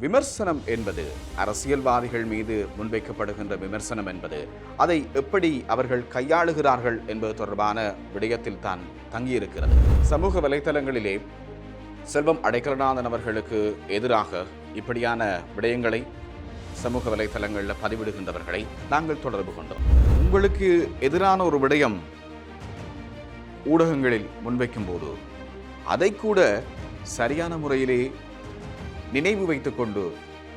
விமர்சனம் என்பது அரசியல்வாதிகள் மீது முன்வைக்கப்படுகின்ற விமர்சனம் என்பது அதை எப்படி அவர்கள் கையாளுகிறார்கள் என்பது தொடர்பான விடயத்தில் தான் தங்கியிருக்கிறது. சமூக வலைத்தளங்களிலே செல்வம் அடைக்கலநாதன் அவர்களுக்கு எதிராக இப்படியான விடயங்களை சமூக வலைத்தளங்களில் பதிவிடுகின்றவர்களை நாங்கள் தொடர்பு கொண்டோம். உங்களுக்கு எதிரான ஒரு விடயம் ஊடகங்களில் முன்வைக்கும் போது அதை கூட சரியான முறையிலே நினைவு வைத்துக்கொண்டு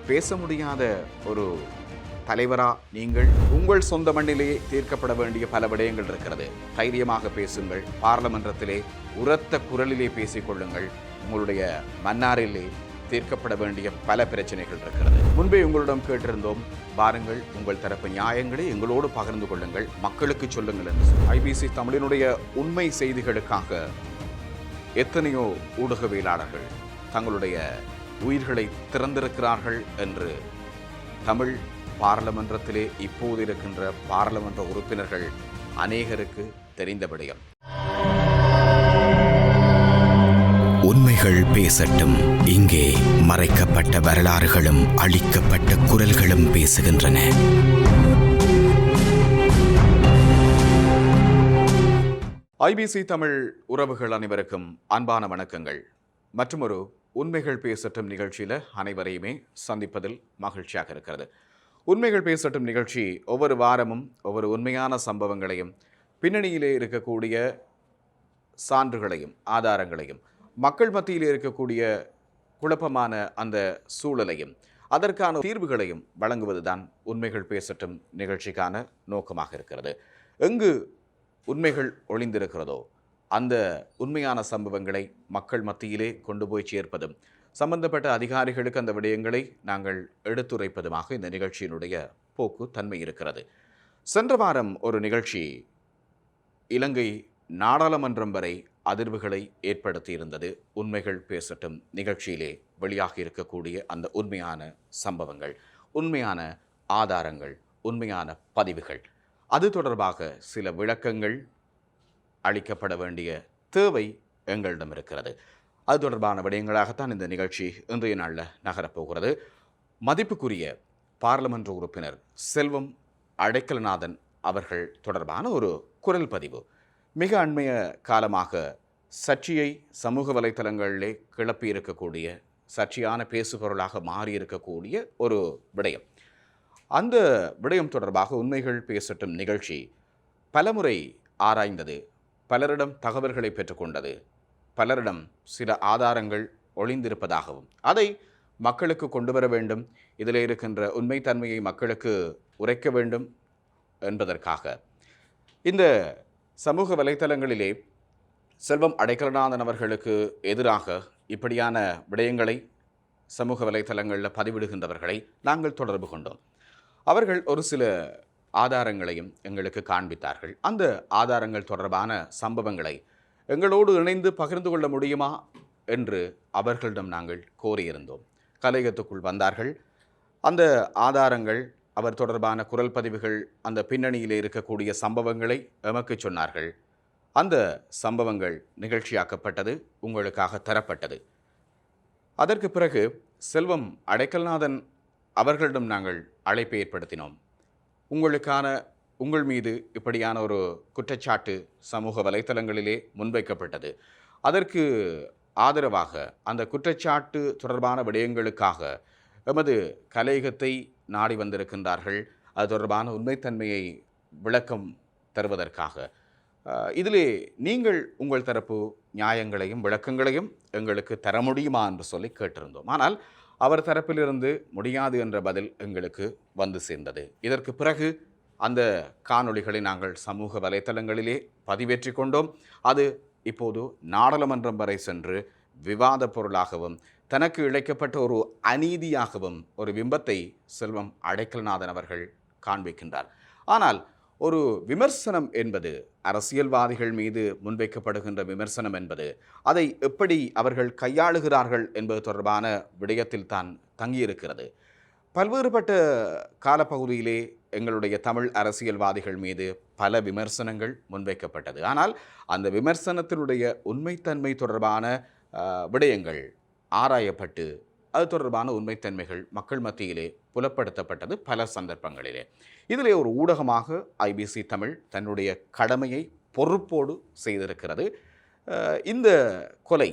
பேச முடியாத ஒரு தலைவரா நீங்கள் உங்கள் சொந்த மண்ணிலேயே தீர்க்கப்பட வேண்டிய பல விடயங்கள் இருக்கிறது. தைரியமாக பேசுங்கள். பார்லமன்றத்திலே உரத்த குரலிலே பேசிக்கொள்ளுங்கள் உங்களுடைய மன்னாரிலே தீர்க்கப்பட வேண்டிய பல பிரச்சனைகள் இருக்கிறது. முன்பே உங்களிடம் கேட்டிருந்தோம் பாருங்கள் உங்கள் தரப்பு நியாயங்களை எங்களோடு பகிர்ந்து கொள்ளுங்கள். மக்களுக்கு சொல்லுங்கள் என்று ஐபிசி தமிழினுடைய உண்மை செய்திகளுக்காக எத்தனையோ ஊடகவியலாளர்கள் தங்களுடைய உயிர்களை திறந்திருக்கிறார்கள் என்று. தமிழ் பாராளுமன்றத்திலே இப்போது இருக்கின்ற பாராளுமன்ற உறுப்பினர்கள் அநேகருக்கு தெரிந்த விடயம். உண்மைகள் பேசட்டும். இங்கே மறைக்கப்பட்ட வரலாறுகளும் அழிக்கப்பட்ட குரல்களும் பேசுகின்றன. ஐபிசி தமிழ் உறவுகள் அனைவருக்கும் அன்பான வணக்கங்கள். மற்றொரு உண்மைகள் பேசட்டும் நிகழ்ச்சியில் அனைவரையுமே சந்திப்பதில் மகிழ்ச்சியாக இருக்கிறது. உண்மைகள் பேசட்டும் நிகழ்ச்சி ஒவ்வொரு வாரமும் ஒவ்வொரு உண்மையான சம்பவங்களையும் பின்னணியிலே இருக்கக்கூடிய சான்றுகளையும் ஆதாரங்களையும் மக்கள் மத்தியில் இருக்கக்கூடிய குழப்பமான அந்த சூழலையும் அதற்கான தீர்வுகளையும் வழங்குவதுதான் உண்மைகள் பேசட்டும் நிகழ்ச்சிக்கான நோக்கமாக இருக்கிறது. எங்கு உண்மைகள் ஒளிந்திருக்கிறதோ அந்த உண்மையான சம்பவங்களை மக்கள் மத்தியிலே கொண்டு போய் சேர்ப்பதும் சம்பந்தப்பட்ட அதிகாரிகளுக்கு அந்த விடயங்களை நாங்கள் எடுத்துரைப்பதுமாக இந்த நிகழ்ச்சியினுடைய போக்கு தன்மை இருக்கிறது. சென்ற வாரம் ஒரு நிகழ்ச்சி இலங்கை நாடாளுமன்றம் வரை அதிர்வுகளை ஏற்படுத்தியிருந்தது. உண்மைகள் பேசட்டும் நிகழ்ச்சியிலே வெளியாகி இருக்கக்கூடிய அந்த உண்மையான சம்பவங்கள் உண்மையான ஆதாரங்கள் உண்மையான பதிவுகள். அது தொடர்பாக சில விளக்கங்கள் அளிக்கப்பட வேண்டிய தேவை எங்களிடம் இருக்கிறது. அது தொடர்பான விடயங்களாகத்தான் இந்த நிகழ்ச்சி இன்றைய நாளில் நகரப்போகிறது. மதிப்புக்குரிய பாராளுமன்ற உறுப்பினர் செல்வம் அடைக்கலநாதன் அவர்கள் தொடர்பான ஒரு குரல் பதிவு. மிக அண்மைய காலமாக சர்ச்சையை சமூக வலைத்தளங்களிலே கிளப்பி இருக்கக்கூடிய சர்ச்சையான பேசுபொருளாக மாறி இருக்கக்கூடிய ஒரு விடயம். அந்த விடயம் தொடர்பாக உண்மைகள் பேசட்டும் நிகழ்ச்சி பலமுறை ஆராய்ந்தது பலரிடம் தகவல்களை பெற்றுக்கொண்டது. பலரிடம் சில ஆதாரங்கள் ஒளிந்திருப்பதாகவும் அதை மக்களுக்கு கொண்டு வர வேண்டும். இதில் இருக்கின்ற உண்மைத்தன்மையை மக்களுக்கு உரைக்க வேண்டும் என்பதற்காக. இந்த சமூக வலைத்தளங்களிலே செல்வம் அடைக்கலநாதன் அவர்களுக்கு எதிராக இப்படியான விடயங்களை சமூக வலைத்தளங்களில் பதிவிடுகின்றவர்களை நாங்கள் தொடர்பு கொண்டோம். அவர்கள் ஒரு சில ஆதாரங்களையும் எங்களுக்கு காண்பித்தார்கள். அந்த ஆதாரங்கள் தொடர்பான சம்பவங்களை எங்களோடு இணைந்து பகிர்ந்து கொள்ள முடியுமா என்று அவர்களிடம் நாங்கள் கோரியிருந்தோம். கலையகத்துக்குள் வந்தார்கள். அந்த ஆதாரங்கள் அவர் தொடர்பான குரல் பதிவுகள் அந்த பின்னணியில் இருக்கக்கூடிய சம்பவங்களை எமக்கு சொன்னார்கள். அந்த சம்பவங்கள் நிகழ்ச்சியாக்கப்பட்டது உங்களுக்காக தரப்பட்டது. அதற்கு பிறகு செல்வம் அடைக்கல்நாதன் அவர்களிடம் நாங்கள் அழைப்பை ஏற்படுத்தினோம். உங்களுக்கான உங்கள் மீது இப்படியான ஒரு குற்றச்சாட்டு சமூக வலைத்தளங்களிலே முன்வைக்கப்பட்டது. அதற்கு ஆதரவாக அந்த குற்றச்சாட்டு தொடர்பான விடயங்களுக்காக எமது கலையகத்தை நாடி வந்திருக்கின்றார்கள். அது தொடர்பான உண்மைத்தன்மையை விளக்கம் தருவதற்காக. இதிலே நீங்கள் உங்கள் தரப்பு நியாயங்களையும் விளக்கங்களையும் எங்களுக்கு தர முடியுமா என்று சொல்லி கேட்டிருந்தோம். ஆனால் அவர் தரப்பிலிருந்து முடியாது என்ற பதில் எங்களுக்கு வந்து சேர்ந்தது. இதற்கு பிறகு அந்த காணொளிகளை நாங்கள் சமூக வலைத்தளங்களிலே பதிவேற்றி கொண்டோம். அது இப்போது நாடாளுமன்றம் வரை சென்று விவாத பொருளாகவும் தனக்கு இழைக்கப்பட்ட ஒரு அநீதியாகவும் ஒரு பிம்பத்தை செல்வம் அடைக்கல்நாதன் அவர்கள் காண்பிக்கின்றார். ஆனால் ஒரு விமர்சனம் என்பது அரசியல்வாதிகள் மீது முன்வைக்கப்படுகின்ற விமர்சனம் என்பது அதை எப்படி அவர்கள் கையாளுகிறார்கள் என்பது தொடர்பான விடயத்தில் தான் தங்கியிருக்கிறது. பல்வேறுபட்ட காலப்பகுதியிலே எங்களுடைய தமிழ் அரசியல்வாதிகள் மீது பல விமர்சனங்கள் முன்வைக்கப்பட்டது. ஆனால் அந்த விமர்சனத்தினுடைய உண்மைத்தன்மை தொடர்பான விடயங்கள் ஆராயப்பட்டு அது தொடர்பான உண்மைத்தன்மைகள் மக்கள் மத்தியிலே புலப்படுத்தப்பட்டது பல சந்தர்ப்பங்களிலே. இதிலே ஒரு ஊடகமாக ஐபிசி தமிழ் தன்னுடைய கடமையை பொறுப்போடு செய்திருக்கிறது. இந்த கொலை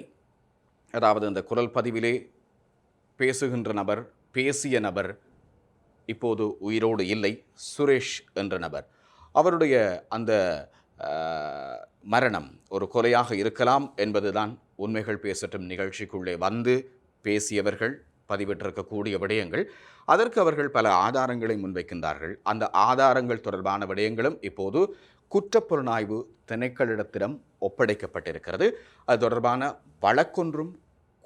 அதாவது இந்த குரல் பதிவிலே பேசுகின்ற நபர் பேசிய நபர் இப்போது உயிரோடு இல்லை சுரேஷ் என்ற நபர். அவருடைய அந்த மரணம் ஒரு கொலையாக இருக்கலாம் என்பதுதான் உண்மைகள் பேசட்டும் நிகழ்ச்சிக்குள்ளே வந்து பேசியவர்கள் பதிவிட்டிருக்கக்கூடிய விடயங்கள் அதற்கு அவர்கள் பல ஆதாரங்களை முன்வைக்கின்றார்கள். அந்த ஆதாரங்கள் தொடர்பான விடயங்களும் இப்போது குற்றப்புலனாய்வு திணைக்களிடத்திடம் ஒப்படைக்கப்பட்டிருக்கிறது. அது தொடர்பான வழக்கொன்றும்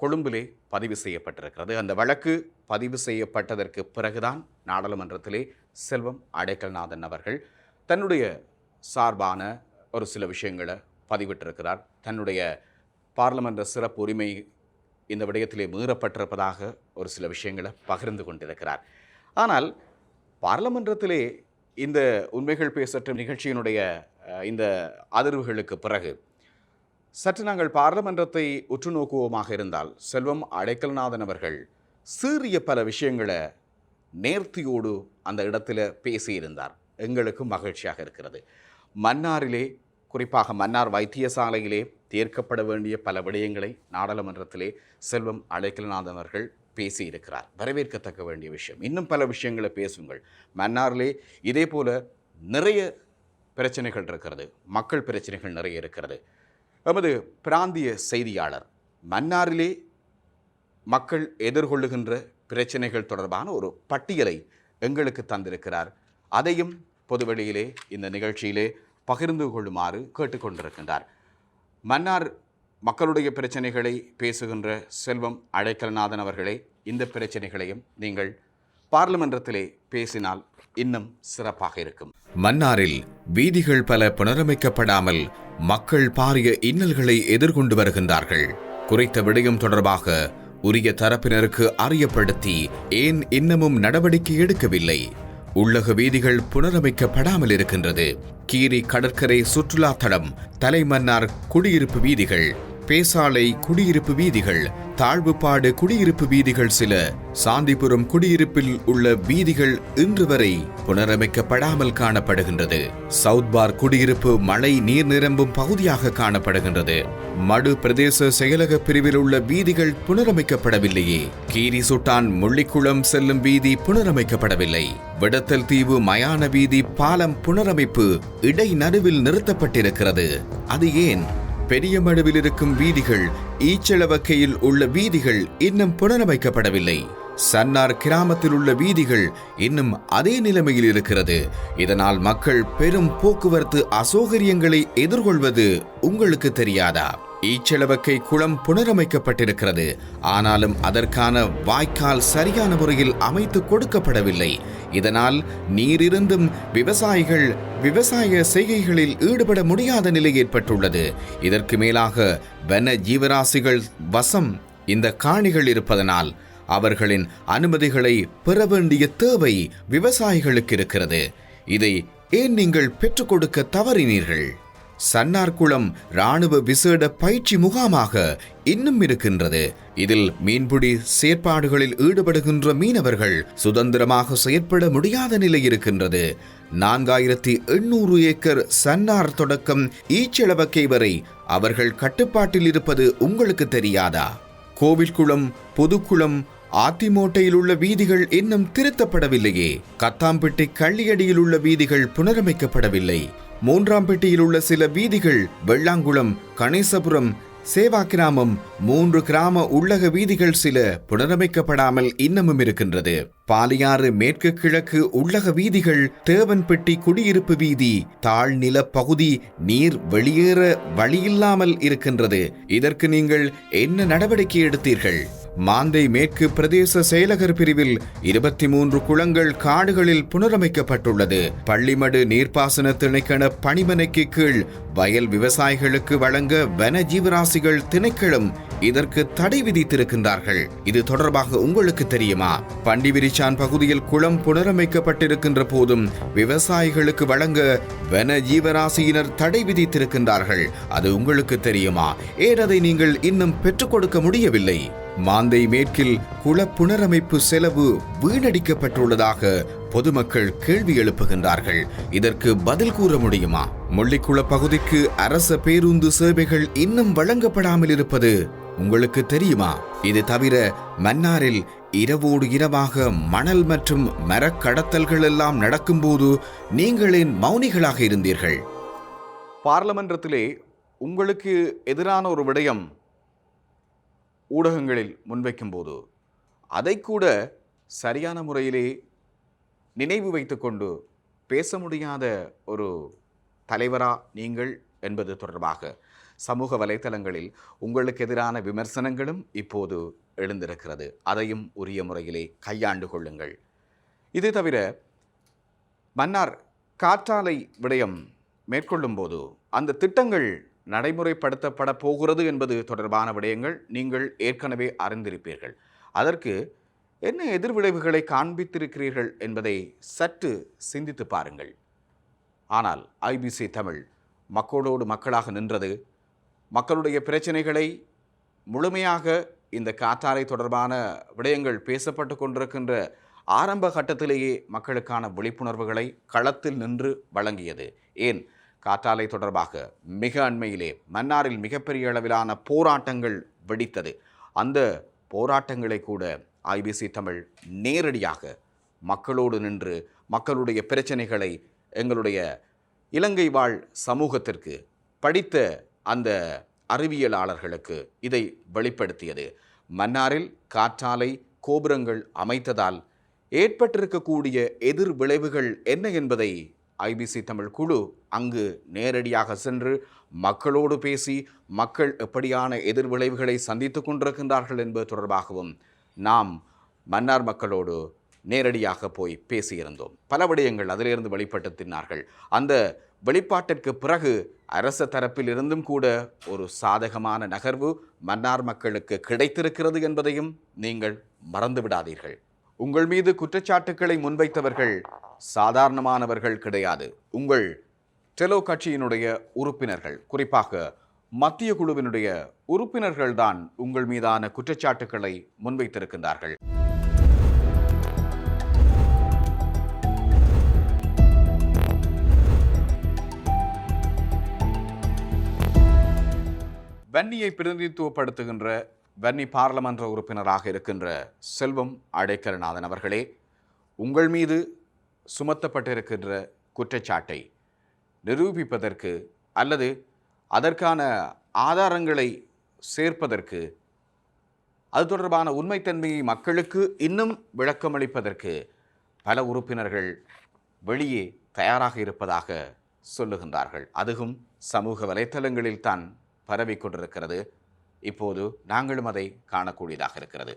கொழும்பிலே பதிவு செய்யப்பட்டிருக்கிறது. அந்த வழக்கு பதிவு செய்யப்பட்டதற்கு பிறகுதான் நாடாளுமன்றத்திலே செல்வம் அடைக்கல்நாதன் அவர்கள் தன்னுடைய சார்பான ஒரு சில விஷயங்களை பதிவிட்டிருக்கிறார். தன்னுடைய பார்லமென்ற சிறப்பு உரிமை இந்த விடயத்திலே மீறப்பட்டிருப்பதாக ஒரு சில விஷயங்களை பகிர்ந்து கொண்டிருக்கிறார். ஆனால் பாராளுமன்றத்திலே இந்த உண்மைகள் பேசற்றும் நிகழ்ச்சியினுடைய இந்த அதிர்வுகளுக்கு பிறகு சற்று நாங்கள் பாராளுமன்றத்தை உற்று நோக்குவோமாக இருந்தால் செல்வம் அடைக்கல்நாதன் அவர்கள் சீறிய பல விஷயங்களை நேர்த்தியோடு அந்த இடத்துல பேசியிருந்தார். எங்களுக்கு மகிழ்ச்சியாக இருக்கிறது. மன்னாரிலே குறிப்பாக மன்னார் வைத்தியசாலையிலே தீர்க்கப்பட வேண்டிய பல விடயங்களை நாடாளுமன்றத்திலே செல்வம் அழைக்கலநாதன் அவர்கள் பேசியிருக்கிறார். வரவேற்கத்தக்க வேண்டிய விஷயம். இன்னும் பல விஷயங்களை பேசுங்கள். மன்னாரிலே இதே போல நிறைய பிரச்சனைகள் இருக்கிறது. மக்கள் பிரச்சனைகள் நிறைய இருக்கிறது. எமது பிராந்திய செய்தியாளர் மன்னாரிலே மக்கள் எதிர்கொள்ளுகின்ற பிரச்சனைகள் தொடர்பான ஒரு பட்டியலை எங்களுக்கு தந்திருக்கிறார். அதையும் பொதுவெளியிலே இந்த நிகழ்ச்சியிலே பகிர்ந்து கொள்ளுமாறு கேட்டுக்கொண்டிருக்கின்றார். மன்னார் மக்களுடைய பிரச்சனைகளை பேசுகின்ற செல்வம் அடைக்கலநாதன் அவர்களே இந்த பிரச்சனைகளையும் நீங்கள் பார்லிமன்றத்திலே பேசினால் இன்னும் சிறப்பாக இருக்கும். மன்னாரில் வீதிகள் பல புனரமைக்கப்படாமல் மக்கள் பாரிய இன்னல்களை எதிர்கொண்டு வருகின்றார்கள். குறித்த விடயம் தொடர்பாக உரிய தரப்பினருக்கு அறியப்படுத்தி ஏன் இன்னமும் நடவடிக்கை எடுக்கவில்லை? உள்ளக வீதிகள் புனரமைக்கப்படாமல் இருக்கின்றது. கீரி கடற்கரை சுற்றுலா தடம் தலைமன்னார் குடியிருப்பு வீதிகள் பேசாலை குடியிருப்பு வீதிகள் தாழ்வுப்பாடு குடியிருப்பு வீதிகள் சில. சாந்திபுரம் குடியிருப்பில் உள்ள வீதிகள் இன்று வரை புனரமைக்கப்படாமல் காணப்படுகின்றது. சவுத் பார் குடியிருப்பு மழை நீர் நிரம்பும் பகுதியாக காணப்படுகின்றது. மடு பிரதேச செயலக பிரிவில் உள்ள வீதிகள் புனரமைக்கப்படவில்லையே. கீரி சுட்டான் முள்ளிக்குளம் செல்லும் வீதி புனரமைக்கப்படவில்லை. விடத்தல் தீவு மயான வீதி பாலம் புனரமைப்பு இடை நடுவில் நிறுத்தப்பட்டிருக்கிறது. அது ஏன் பெரிய மடுவில் இருக்கும் வீதிகள் ஈச்சளவக்கையில் உள்ள வீதிகள் இன்னும் புனரமைக்கப்படவில்லை. சன்னார் கிராமத்தில் உள்ள வீதிகள் இன்னும் அதே நிலைமையில் இருக்கிறது. இதனால் மக்கள் பெரும் போக்குவரத்து அசௌகரியங்களை எதிர்கொள்வது உங்களுக்கு தெரியாதா? ஈச்சளவக்கை குளம் புனரமைக்கப்பட்டிருக்கிறது. ஆனாலும் அதற்கான வாய்க்கால் சரியான முறையில் அமைத்து கொடுக்கப்படவில்லை. இதனால் நீரிருந்தும் விவசாயிகள் விவசாய செய்கைகளில் ஈடுபட முடியாத நிலை ஏற்பட்டுள்ளது. இதற்கு மேலாக வன ஜீவராசிகள் வசம் இந்த காணிகள் இருப்பதனால் அவர்களின் அனுமதிகளை பெற வேண்டிய தேவை விவசாயிகளுக்கு இருக்கிறது. இதை ஏன் நீங்கள் பெற்றுக் கொடுக்க தவறினீர்கள்? சன்னார்குளம் ராணுவ விசேட பயிற்சி முகாமாக இன்னும் இருக்கின்றது. இதில் மீன்பிடி செயற்பாடுகளில் ஈடுபடுகின்ற மீனவர்கள் சுதந்திரமாக செயற்பட முடியாத நிலை இருக்கின்றது. நான்காயிரத்தி எண்ணூறு ஏக்கர் சன்னார் தொடக்கம் ஈச்சளவக்கை வரை அவர்கள் கட்டுப்பாட்டில் இருப்பது உங்களுக்கு தெரியாதா? கோவில்குளம் பொதுக்குளம் ஆத்திமோட்டையில் உள்ள வீதிகள் இன்னும் திருத்தப்படவில்லையே. கத்தாம்பட்டி கள்ளியடியில் உள்ள வீதிகள் புனரமைக்கப்படவில்லை. மூன்றாம் பெட்டியில் உள்ள சில வீதிகள் வெள்ளாங்குளம் கணேசபுரம் சேவா கிராமம் மூன்று கிராம உள்ளக வீதிகள் சில புனரமைக்கப்படாமல் இன்னமும் இருக்கின்றது. பாலியாறு மேற்கு கிழக்கு உள்ளக வீதிகள் தேவன்பெட்டி குடியிருப்பு வீதி தாழ்நில பகுதி நீர் வெளியேற வழியில்லாமல் இருக்கின்றது. இதற்கு நீங்கள் என்ன நடவடிக்கை எடுத்தீர்கள்? மாந்தை மேற்கு பிரதேச செயலகர் பிரிவில் இருபத்தி மூன்று குளங்கள் காடுகளில் புனரமைக்கப்பட்டுள்ளது. பள்ளிமடு நீர்ப்பாசன திணைக்கள பணிமனைக்கு கீழ் வயல் விவசாயிகளுக்கு வழங்க வன ஜீவராசிகள் திணைக்களம் இதற்கு தடை விதித்திருக்கின்றார்கள். இது தொடர்பாக உங்களுக்கு தெரியுமா? பண்டிவிரிச்சான் பகுதியில் குளம் புனரமைக்கப்பட்டிருக்கின்ற போதும் விவசாயிகளுக்கு வழங்க வன ஜீவராசியினர் தடை விதித்திருக்கின்றார்கள். அது உங்களுக்கு தெரியுமா? ஏன் அதை நீங்கள் இன்னும் பெற்றுக் கொடுக்க முடியவில்லை? மாந்தை மேற்கில் குள புனரமைப்பு செலவு வீணடிக்கப்பட்டுள்ளதாக பொதுமக்கள் கேள்வி எழுப்புகின்றார்கள். இதற்கு பதில் கூற முடியுமா? முள்ளிக்குள பகுதிக்கு அரச பேருந்து சேவைகள் இன்னும் வழங்கப்படாமல் இருப்பது உங்களுக்கு தெரியுமா? இது தவிர மன்னாரில் இரவோடு இரவாக மணல் மற்றும் மரக்கடத்தல்கள் எல்லாம் நடக்கும்போது நீங்களின் மௌனிகளாக இருந்தீர்கள். பார்லமன்றத்திலே உங்களுக்கு எதிரான ஒரு விடயம் ஊடகங்களில் முன்வைக்கும்போது அதை கூட சரியான முறையிலே நினைவு வைத்துக்கொண்டு பேச முடியாத ஒரு தலைவரா நீங்கள் என்பது தொடர்பாக சமூக வலைத்தளங்களில் உங்களுக்கு எதிரான விமர்சனங்களும் இப்போது எழுந்திருக்கிறது. அதையும் உரிய முறையிலே கையாண்டு கொள்ளுங்கள். இது தவிர மன்னார் காற்றாலை விடயம் மேற்கொள்ளும்போது அந்த திட்டங்கள் நடைமுறைப்படுத்தப்பட போகிறது என்பது தொடர்பான விடயங்கள் நீங்கள் ஏற்கனவே அறிந்திருப்பீர்கள். அதற்கு என்ன எதிர்விளைவுகளை காண்பித்திருக்கிறீர்கள் என்பதை சற்று சிந்தித்து பாருங்கள். ஆனால் ஐபிசி தமிழ் மக்களோடு மக்களாக நின்றது மக்களுடைய பிரச்சனைகளை முழுமையாக இந்த காற்றாலை தொடர்பான விடயங்கள் பேசப்பட்டு கொண்டிருக்கின்ற ஆரம்ப கட்டத்திலேயே மக்களுக்கான விழிப்புணர்வுகளை களத்தில் நின்று வழங்கியது. ஏன்? காற்றாலை தொடர்பாக மிக அண்மையிலே மன்னாரில் மிகப்பெரிய அளவிலான போராட்டங்கள் வெடித்தது. அந்த போராட்டங்களை கூட ஐபிசி தமிழ் நேரடியாக மக்களோடு நின்று மக்களுடைய பிரச்சனைகளை எங்களுடைய இலங்கை வாழ் சமூகத்திற்கு படித்த அந்த அறிவியலாளர்களுக்கு இதை வெளிப்படுத்தியது. மன்னாரில் காற்றாலை கோபுரங்கள் அமைத்ததால் ஏற்பட்டிருக்கக்கூடிய எதிர் விளைவுகள் என்ன என்பதை ஐபிசி தமிழ் குழு அங்கு நேரடியாக சென்று மக்களோடு பேசி மக்கள் எப்படியான எதிர் விளைவுகளை சந்தித்துக் கொண்டிருக்கின்றார்கள் என்பது தொடர்பாகவும் நாம் மன்னார் மக்களோடு நேரடியாக போய் பேசியிருந்தோம். பல விடயங்கள் அதிலிருந்து வெளிப்பட்டு தின்னார்கள். அந்த வெளிப்பாட்டிற்கு பிறகு அரச தரப்பில் இருந்தும் கூட ஒரு சாதகமான நகர்வு மன்னார் மக்களுக்கு கிடைத்திருக்கிறது என்பதையும் நீங்கள் மறந்துவிடாதீர்கள். உங்கள் மீது குற்றச்சாட்டுக்களை முன்வைத்தவர்கள் சாதாரணமானவர்கள் கிடையாது. உங்கள் டெலோ கட்சியினுடைய உறுப்பினர்கள் குறிப்பாக மத்திய குழுவினுடைய உறுப்பினர்கள்தான் உங்கள் மீதான குற்றச்சாட்டுக்களை முன்வைத்திருக்கின்றார்கள். வன்னியை பிரதிநிதித்துவப்படுத்துகின்ற வன்னி பாராளுமன்ற உறுப்பினராக இருக்கின்ற செல்வம் அடைக்கரநாதன் அவர்களே உங்கள் மீது சுமத்தப்பட்டிருக்கின்ற குற்றச்சாட்டை நிரூபிப்பதற்கு அல்லது அதற்கான ஆதாரங்களை சேர்ப்பதற்கு அது தொடர்பான உண்மைத்தன்மையை மக்களுக்கு இன்னும் விளக்கமளிப்பதற்கு பல உறுப்பினர்கள் வெளியே தயாராக இருப்பதாக சொல்லுகின்றார்கள். அதுவும் சமூக வலைத்தளங்களில் தான் பரவிக் கொண்டிருக்கிறது. இப்போது நாங்களும் அதை காணக்கூடியதாக இருக்கிறது.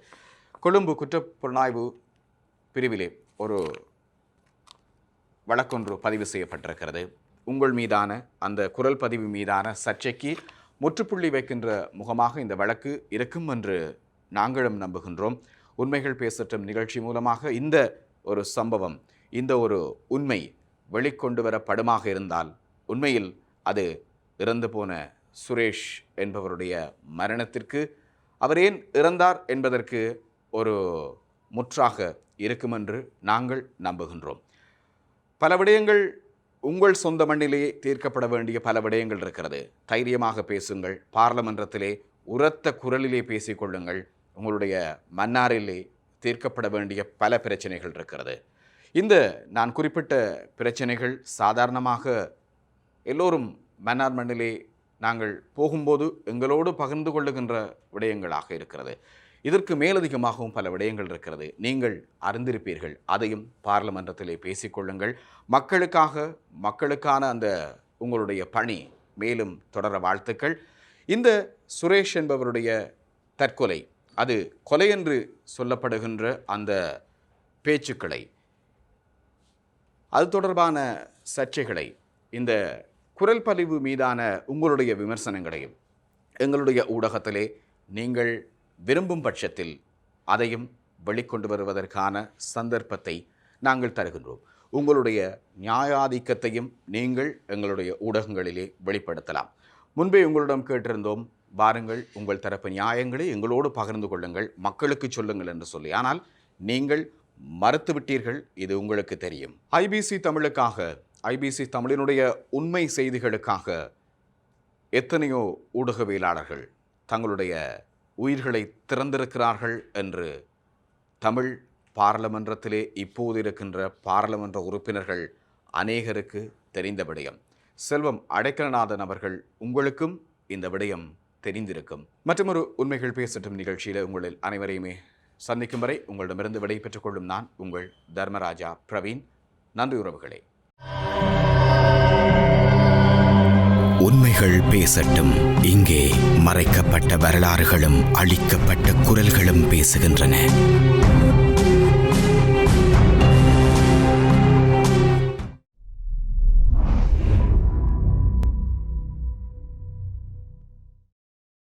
கொழும்பு குற்றப்புலனாய்வு பிரிவிலே ஒரு வழக்கொன்று பதிவு செய்யப்பட்டிருக்கிறது. உங்கள் மீதான அந்த குரல் பதிவு மீதான சர்ச்சைக்கு முற்றுப்புள்ளி வைக்கின்ற முகமாக இந்த வழக்கு இருக்கும் என்று நாங்களும் நம்புகின்றோம். உண்மைகள் பேசட்டும் நிகழ்ச்சி மூலமாக இந்த ஒரு சம்பவம் இந்த ஒரு உண்மை வெளிக்கொண்டு வரப்படுமாக இருந்தால் உண்மையில் அது இறந்து போன சுரேஷ் என்பவருடைய மரணத்திற்கு அவர் ஏன் இறந்தார் என்பதற்கு ஒரு முற்றாக இருக்கும் என்று நாங்கள் நம்புகின்றோம். பல விடயங்கள் உங்கள் சொந்த மண்ணிலேயே தீர்க்கப்பட வேண்டிய பல விடயங்கள் இருக்கிறது. தைரியமாக பேசுங்கள். பார்லமன்றத்திலே உரத்த குரலிலே பேசிக்கொள்ளுங்கள். உங்களுடைய மன்னாரிலே தீர்க்கப்பட வேண்டிய பல பிரச்சனைகள் இருக்கிறது. இந்த நான் குறிப்பிட்ட பிரச்சனைகள் சாதாரணமாக எல்லோரும் மன்னார் மண்ணிலே நாங்கள் போகும்போது எங்களோடு பகிர்ந்து கொள்ளுகின்ற விடயங்களாக இருக்கிறது. இதற்கு மேலதிகமாகவும் பல விடயங்கள் இருக்கிறது. நீங்கள் அறிந்திருப்பீர்கள். அதையும் பார்லமன்றத்திலே பேசிக்கொள்ளுங்கள். மக்களுக்காக மக்களுக்கான அந்த உங்களுடைய பணி மேலும் தொடர வாழ்த்துக்கள். இந்த சுரேஷ் என்பவருடைய தற்கொலை அது கொலை என்று சொல்லப்படுகின்ற அந்த பேச்சுக்களை அது தொடர்பான சர்ச்சைகளை இந்த குரல் பதிவு மீதான உங்களுடைய விமர்சனங்களையும் எங்களுடைய ஊடகத்திலே நீங்கள் விரும்பும் பட்சத்தில் அதையும் வெளிக்கொண்டு வருவதற்கான சந்தர்ப்பத்தை நாங்கள் தருகின்றோம். உங்களுடைய நியாயாதிக்கத்தையும் நீங்கள் எங்களுடைய ஊடகங்களிலே வெளிப்படுத்தலாம். முன்பே உங்களிடம் கேட்டிருந்தோம் வாருங்கள் உங்கள் தரப்பு நியாயங்களை எங்களோடு பகிர்ந்து கொள்ளுங்கள் மக்களுக்கு சொல்லுங்கள் என்று சொல்லி. ஆனால் நீங்கள் மறுத்துவிட்டீர்கள் இது உங்களுக்கு தெரியும். ஐபிசி தமிழுக்காக ஐபிசி தமிழினுடைய உண்மை செய்திகளுக்காக எத்தனையோ ஊடகவியலாளர்கள் தங்களுடைய உயிர்களை திறந்திருக்கிறார்கள் என்று தமிழ் பாராளுமன்றத்திலே இப்போது இருக்கின்ற பாராளுமன்ற உறுப்பினர்கள் அநேகருக்கு தெரிந்த விடயம். செல்வம் அடைக்கலநாதன் அவர்கள் உங்களுக்கும் இந்த விடயம் தெரிந்திருக்கும். மற்றொரு உண்மைகள் பேசட்டும் நிகழ்ச்சியில் உங்களில் அனைவரையுமே சந்திக்கும் வரை உங்களிடமிருந்து விடை பெற்றுக்கொள்ளும் நான் உங்கள் தர்மராஜா பிரவீன். நன்றி உறவுகளே. கதைகள் பேசட்டும். இங்கே மறைக்கப்பட்ட வரலாறுகளும் அழிக்கப்பட்ட குரல்களும் பேசுகின்றன.